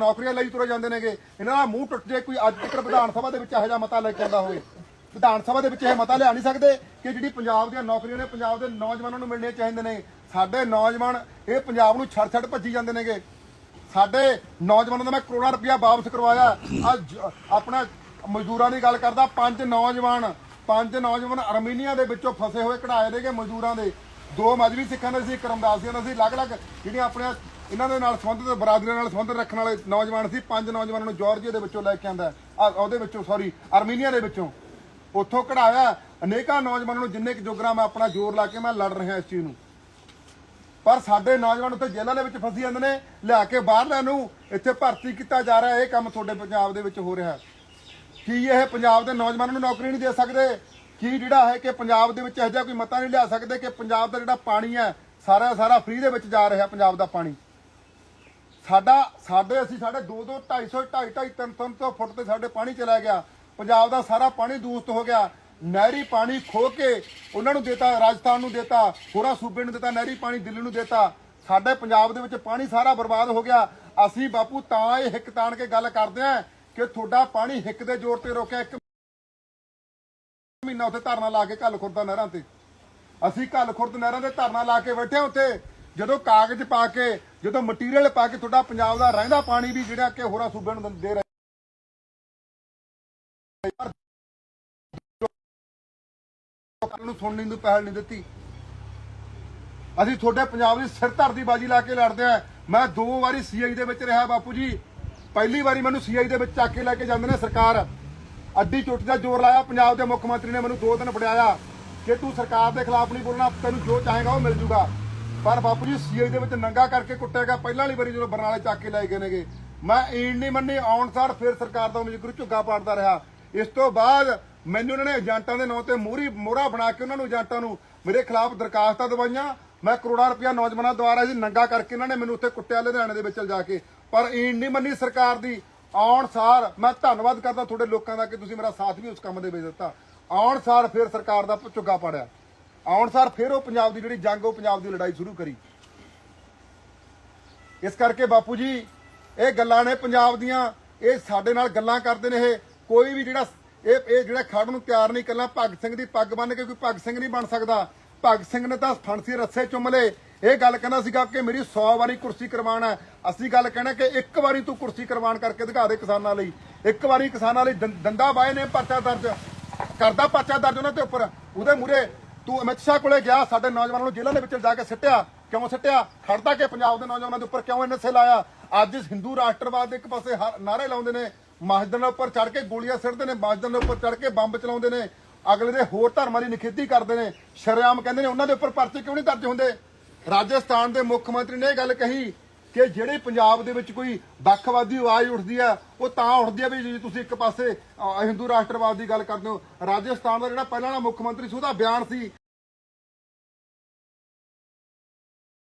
ਨੌਕਰੀਆਂ ਲਈ ਤੁਰੇ ਜਾਂਦੇ ਨੇਗੇ। ਇਹਨਾਂ ਦਾ ਮੂੰਹ ਟੁੱਟ ਜੇ ਕੋਈ ਅੱਜ ਤੱਕ ਵਿਧਾਨ ਸਭਾ ਦੇ ਵਿੱਚ ਇਹੋ ਜਿਹਾ ਮਤਾ ਲੈ ਕੇ ਆਉਂਦਾ ਹੋਵੇ। ਵਿਧਾਨ ਸਭਾ ਦੇ ਵਿੱਚ ਇਹ ਮਤਾ ਲਿਆ ਨਹੀਂ ਸਕਦੇ ਕਿ ਜਿਹੜੀ ਪੰਜਾਬ ਦੀਆਂ ਨੌਕਰੀਆਂ ਨੇ, ਪੰਜਾਬ ਦੇ ਨੌਜਵਾਨਾਂ ਨੂੰ ਮਿਲਣੀਆਂ ਚਾਹੀਦੀਆਂ ਨੇ। ਸਾਡੇ ਨੌਜਵਾਨ ਇਹ ਪੰਜਾਬ ਨੂੰ ਛੱਡ ਛੱਡ ਭੱਜੀ ਜਾਂਦੇ ਨੇਗੇ। ਸਾਡੇ ਨੌਜਵਾਨਾਂ ਦਾ ਮੈਂ ਕਰੋੜਾਂ ਰੁਪਇਆ ਵਾਪਸ ਕਰਵਾਇਆ। ਅੱਜ ਆਪਣਾ ਮਜ਼ਦੂਰਾਂ ਦੀ ਗੱਲ ਕਰਦਾ, ਪੰਜ ਨੌਜਵਾਨ ਪੰਜ ਨੌਜਵਾਨ ਅਰਮੀਨੀਆ ਦੇ ਵਿੱਚੋਂ ਫਸੇ ਹੋਏ ਕਢਾਏ ਦੇਗੇ ਮਜ਼ਦੂਰਾਂ ਦੇ। ਦੋ ਮਜਬੀ ਸਿੱਖਾਂ ਦੇ ਸੀ ਕਰਮਦਾਸੀਆਂ ਦੇ ਸੀ। ਅਲੱਗ-ਅਲੱਗ ਜਿਹੜੀਆਂ ਆਪਣੀਆਂ ਇਹਨਾਂ ਦੇ ਨਾਲ ਸੰਬੰਧਿਤ, ਬਰਾਦਰੀਆਂ ਨਾਲ ਸੰਬੰਧ ਰੱਖਣ ਵਾਲੇ ਨੌਜਵਾਨ ਸੀ। ਪੰਜ ਨੌਜਵਾਨਾਂ ਨੂੰ ਜਾਰਜੀਆ ਦੇ ਵਿੱਚੋਂ ਲੈ ਕੇ ਆਂਦਾ ਉਹਦੇ ਵਿੱਚੋਂ ਸੌਰੀ ਆਰਮੀਨੀਆ ਦੇ ਵਿੱਚੋਂ। ਉੱਥੋਂ ਕਢਾਇਆ। ਅਨੇਕਾਂ ਨੌਜਵਾਨਾਂ ਨੂੰ ਜਿੰਨੇ ਕੁ ਜੋਗਰਾ ਮੈਂ ਆਪਣਾ ਜ਼ੋਰ ਲਾ ਕੇ ਮੈਂ ਲੜ ਰਿਹਾ ਇਸ ਚੀਜ਼ ਨੂੰ। ਪਰ ਸਾਡੇ ਨੌਜਵਾਨ ਉੱਥੇ ਜੇਲ੍ਹਾਂ ਦੇ ਵਿੱਚ ਫਸੀ ਜਾਂਦੇ ਨੇ, ਲਿਆ ਕੇ ਬਾਹਰਲਿਆਂ ਨੂੰ। ਇੱਥੇ ਭਰਤੀ ਕੀਤਾ ਜਾ ਰਿਹਾ, ਇਹ ਕੰਮ ਤੁਹਾਡੇ ਪੰਜਾਬ ਦੇ ਵਿੱਚ ਹੋ ਰਿਹਾ ਕੀ ਇਹ ਪੰਜਾਬ ਦੇ ਨੌਜਵਾਨਾਂ ਨੂੰ ਨੌਕਰੀ ਨਹੀਂ ਦੇ ਸਕਦੇ? ਕੀ ਜਿਹੜਾ ਹੈ ਕਿ ਪੰਜਾਬ ਦੇ ਵਿੱਚ ਇਹੋ ਜਿਹਾ ਕੋਈ ਮਤਾ ਨਹੀਂ ਲਿਆ ਸਕਦੇ ਕਿ ਪੰਜਾਬ ਦਾ ਜਿਹੜਾ ਪਾਣੀ ਹੈ ਸਾਰਾ ਸਾਰਾ ਫ੍ਰੀ ਦੇ ਵਿੱਚ ਜਾ ਰਿਹਾ ਪੰਜਾਬ ਦਾ ਪਾਣੀ? ਸਾਡਾ ਸਾਡੇ ਅਸੀਂ ਸਾਡੇ 2 2 250 2.5 3 300 ਫੁੱਟ ਤੇ ਸਾਡੇ ਪਾਣੀ ਚਲਾ ਗਿਆ। ਪੰਜਾਬ ਦਾ ਸਾਰਾ ਪਾਣੀ ਦੂਸ਼ਿਤ ਹੋ ਗਿਆ। ਨਹਿਰੀ ਪਾਣੀ ਖੋ ਕੇ ਉਹਨਾਂ ਨੂੰ ਦੇਤਾ, ਰਾਜਸਥਾਨ ਨੂੰ ਦੇਤਾ, ਹੋਰਾਂ ਸੂਬੇ ਨੂੰ ਦਿੱਤਾ, ਨਹਿਰੀ ਪਾਣੀ ਦਿੱਲੀ ਨੂੰ ਦੇਤਾ। ਸਾਡੇ ਪੰਜਾਬ ਦੇ ਵਿੱਚ ਪਾਣੀ ਸਾਰਾ ਬਰਬਾਦ ਹੋ ਗਿਆ। ਅਸੀਂ ਬਾਪੂ ਤਾਂ ਇਹ ਹਿੱਕ ਤਾਣ ਕੇ ਗੱਲ ਕਰਦੇ ਆ ਕਿ ਤੁਹਾਡਾ ਪਾਣੀ ਹਿੱਕ ਦੇ ਜ਼ੋਰ ਤੇ ਰੋਕਿਆ, ਇੱਕ ਮਹੀਨਾ ਉੱਥੇ ਧਰਨਾ ਲਾ ਕੇ ਘੱਲ ਖੁਰਦਾ ਨਹਿਰਾਂ ਤੇ। ਅਸੀਂ ਘੱਲ ਖੁਰਦ ਨਹਿਰਾਂ ਤੇ ਧਰਨਾ ਲਾ ਕੇ ਬੈਠੇ ਹਾਂ ਉੱਥੇ। ਜਦੋਂ ਕਾਗਜ਼ ਪਾ ਕੇ ਜਦੋਂ ਮਟੀਰੀਅਲ ਪਾ ਕੇ ਤੁਹਾਡਾ ਪੰਜਾਬ ਦਾ ਰਹਿੰਦਾ ਪਾਣੀ ਵੀ ਜਿਹੜਾ ਕਿ ਹੋਰਾਂ ਸੂਬਿਆਂ ਨੂੰ ਦੇ ਰਹੇ ਨੂੰ ਸੁਣਨ ਨੂੰ ਪਹਿਲ ਨਹੀਂ ਦਿੱਤੀ। ਅਸੀਂ ਤੁਹਾਡੇ ਪੰਜਾਬ ਦੀ ਸਿਰ ਧਰਦੀ ਬਾਜੀ ਲਾ ਕੇ ਲੜਦੇ ਆ ਮੈਂ ਦੋ ਵਾਰੀ ਸੀਆਈ ਦੇ ਵਿੱਚ ਰਿਹਾ ਬਾਪੂ ਜੀ। ਪਹਿਲੀ ਵਾਰੀ ਮੈਨੂੰ ਸੀਆਈ ਦੇ ਵਿੱਚ ਚੱਕ ਕੇ ਲੈ ਕੇ ਜਾਂਦੇ ਨੇ ਸਰਕਾਰ। ਅੱਡੀ ਚੁੱਟ ਦਾ ਜ਼ੋਰ ਲਾਇਆ, ਪੰਜਾਬ ਦੇ ਮੁੱਖ ਮੰਤਰੀ ਨੇ ਮੈਨੂੰ ਦੋ ਦਿਨ ਫੜਾਇਆ ਕਿ ਤੂੰ ਸਰਕਾਰ ਦੇ ਖਿਲਾਫ ਨਹੀਂ ਬੋਲਣਾ, ਤੈਨੂੰ ਜੋ ਚਾਹੇਗਾ ਉਹ ਮਿਲ ਜੂਗਾ। ਪਰ ਬਾਪੂ ਜੀ ਸੀਆਈ ਦੇ ਵਿੱਚ ਨੰਗਾ ਕਰਕੇ ਕੁੱਟਿਆ ਗਿਆ। ਪਹਿਲਾਂ ਵਾਲੀ ਵਾਰੀ ਜਦੋਂ ਬਰਨਾਲੇ ਚੱਕ ਕੇ ਲੈ ਗਏ ਨੇਗੇ, ਮੈਂ ਈਣ ਨਹੀਂ ਮੰਨੀ, ਆਉਣ ਸਾਰ ਫਿਰ ਸਰਕਾਰ ਦਾ ਮਜਗਰੂ ਝੁੱਗਾ ਪਾੜਦਾ ਰਿਹਾ। ਇਸ ਤੋਂ ਬਾਅਦ ਮੈਨੂੰ ਉਹਨਾਂ ਨੇ ਏਜੰਟਾਂ ਦੇ ਨਾਂ ਤੇ ਮੂਹਰੀ ਮੋਹਰਾ ਬਣਾ ਕੇ ਉਹਨਾਂ ਨੂੰ ਏਜੰਟਾਂ ਨੂੰ ਮੇਰੇ ਖਿਲਾਫ ਦਰਖਾਸਤਾਂ ਦਵਾਈਆਂ। ਮੈਂ ਕਰੋੜਾਂ ਰੁਪਇਆ ਨੌਜਵਾਨਾਂ ਦੁਆਰਾ ਜੀ ਨੰਗਾ ਕਰਕੇ ਇਹਨਾਂ ਨੇ ਮੈਨੂੰ ਉੱਥੇ ਕੁੱਟਿਆ, ਲੁਧਿਆਣੇ ਦੇ ਵਿੱਚ ਜਾ ਕੇ। ਪਰ ਈਣ ਨਹੀਂ ਮੰਨੀ ਸਰਕਾਰ ਦੀ। ਆਉਣ ਸਾਰ ਮੈਂ ਧੰਨਵਾਦ ਕਰਦਾ ਤੁਹਾਡੇ ਲੋਕਾਂ ਦਾ ਕਿ ਤੁਸੀਂ ਮੇਰਾ ਸਾਥ ਵੀ ਉਸ ਕੰਮ ਦੇ ਵਿੱਚ ਦਿੱਤਾ। ਆਉਣ ਸਾਰ ਫਿਰ ਸਰਕਾਰ ਦਾ ਝੁੱਗਾ ਪਾੜਿਆ। ਆਉਣ ਸਾਰ ਫਿਰ ਉਹ ਪੰਜਾਬ ਦੀ ਜਿਹੜੀ ਜੰਗ, ਉਹ ਪੰਜਾਬ ਦੀ ਲੜਾਈ ਸ਼ੁਰੂ ਕਰੀ। ਇਸ ਕਰਕੇ ਬਾਪੂ ਜੀ, ਇਹ ਗੱਲਾਂ ਨੇ ਪੰਜਾਬ ਦੀਆਂ, ਇਹ ਸਾਡੇ ਨਾਲ ਗੱਲਾਂ ਕਰਦੇ ਨੇ ਇਹ। ਕੋਈ ਵੀ ਜਿਹੜਾ ਇਹ ਇਹ ਜਿਹੜਾ ਖੜ ਨੂੰ ਤਿਆਰ ਨਹੀਂ ਕਰਨਾ, ਭਗਤ ਸਿੰਘ ਦੀ ਪੱਗ ਬੰਨ ਕੇ ਕੋਈ ਭਗਤ ਸਿੰਘ ਨਹੀਂ ਬਣ ਸਕਦਾ। ਭਗਤ ਸਿੰਘ ਨੇ ਤਾਂ ਫਾਂਸੀ ਰੱਸੇ ਚੁੰਮ ਲਏ। ਇਹ ਗੱਲ ਕਹਿੰਦਾ ਸੀਗਾ ਕਿ ਮੇਰੀ 100 ਵਾਰੀ ਕੁਰਸੀ ਕਰਵਾਉਣਾ ਹੈ। ਅਸੀਂ ਗੱਲ ਕਹਿਣਾ ਕਿ ਇੱਕ ਵਾਰੀ ਤੂੰ ਕੁਰਸੀ ਕਰਵਾਉਣ ਕਰਕੇ ਦਿਖਾ ਦੇ ਕਿਸਾਨਾਂ ਲਈ। ਇੱਕ ਵਾਰੀ ਕਿਸਾਨਾਂ ਲਈ ਦੰ- ਦੰਦਾ ਬਾਏ ਨੇ ਪਰਚਾ ਦਰਜ। ਕਰਦਾ ਪਰਚਾ ਦਰਜ ਉਹਨਾਂ ਦੇ ਉੱਪਰ। ਉਹਦੇ ਮੂਰੇ ਤੂੰ ਅਮਿਤ ਸ਼ਾਹ ਕੋਲੇ ਗਿਆ, ਸਾਡੇ ਨੌਜਵਾਨਾਂ ਨੂੰ ਜੇਲ੍ਹਾਂ ਦੇ ਵਿੱਚ ਜਾ ਕੇ ਸਿੱਟਿਆ। ਕਿਉਂ ਸਿੱਟਿਆ? ਖੜਦਾ ਕਿ ਪੰਜਾਬ ਦੇ ਨੌਜਵਾਨਾਂ ਦੇ ਉੱਪਰ ਕਿਉਂ ਨਸ਼ੇ ਲਾਇਆ? ਅੱਜ ਇਸ ਹਿੰਦੂ ਰਾਸ਼ਟਰਵਾਦ ਦੇ ਇੱਕ ਪਾਸੇ ਹ- ਨਾਅਰੇ ਲਾਉਂਦੇ ਨੇ, ਮਸਜਿਦਾਂ ਦੇ ਉੱਪਰ ਚੜ ਕੇ ਗੋਲੀਆਂ ਸਿੱਟਦੇ ਨੇ, ਮਸਜਿਦਾਂ ਦੇ ਉੱਪਰ ਚੜ ਕੇ ਬੰਬ ਚਲਾਉਂਦੇ ਨੇ। ਅਗਲੇ ਦੇ ਹੋਰ ਧਰਮਾਂ ਦੀ ਨਿਖੇਧੀ ਕਰਦੇ ਨੇ। ਸ਼ਰੇਆਮ ਕਹਿੰਦੇ ਨੇ, ਉਹਨਾਂ ਦੇ ਉੱਪਰ ਪਰਚੇ ਕਿਉਂ ਨਹੀਂ ਦਰਜ ਹੁੰਦੇ? ਰਾਜਸਥਾਨ ਦੇ ਮੁੱਖ ਮੰਤਰੀ ਨੇ ਇਹ ਗੱਲ ਕਹੀ ਕਿ ਜਿਹੜੇ ਪੰਜਾਬ ਦੇ ਵਿੱਚ ਕੋਈ ਵੱਖਵਾਦੀ ਆਵਾਜ਼ ਉੱਠਦੀ ਆ ਉਹ ਤਾਂ ਉੱਠਦੀ ਆ ਵੀ ਜੇ ਤੁਸੀਂ ਇੱਕ ਪਾਸੇ ਅ, ਹਿੰਦੂ ਰਾਸ਼ਟਰਵਾਦ ਦੀ ਗੱਲ ਕਰਦੇ ਹੋ। ਰਾਜਸਥਾਨ ਦਾ ਜਿਹੜਾ ਪਹਿਲਾਂ ਵਾਲਾ ਮੁੱਖ ਮੰਤਰੀ ਸੀ ਉਹਦਾ ਬਿਆਨ ਸੀ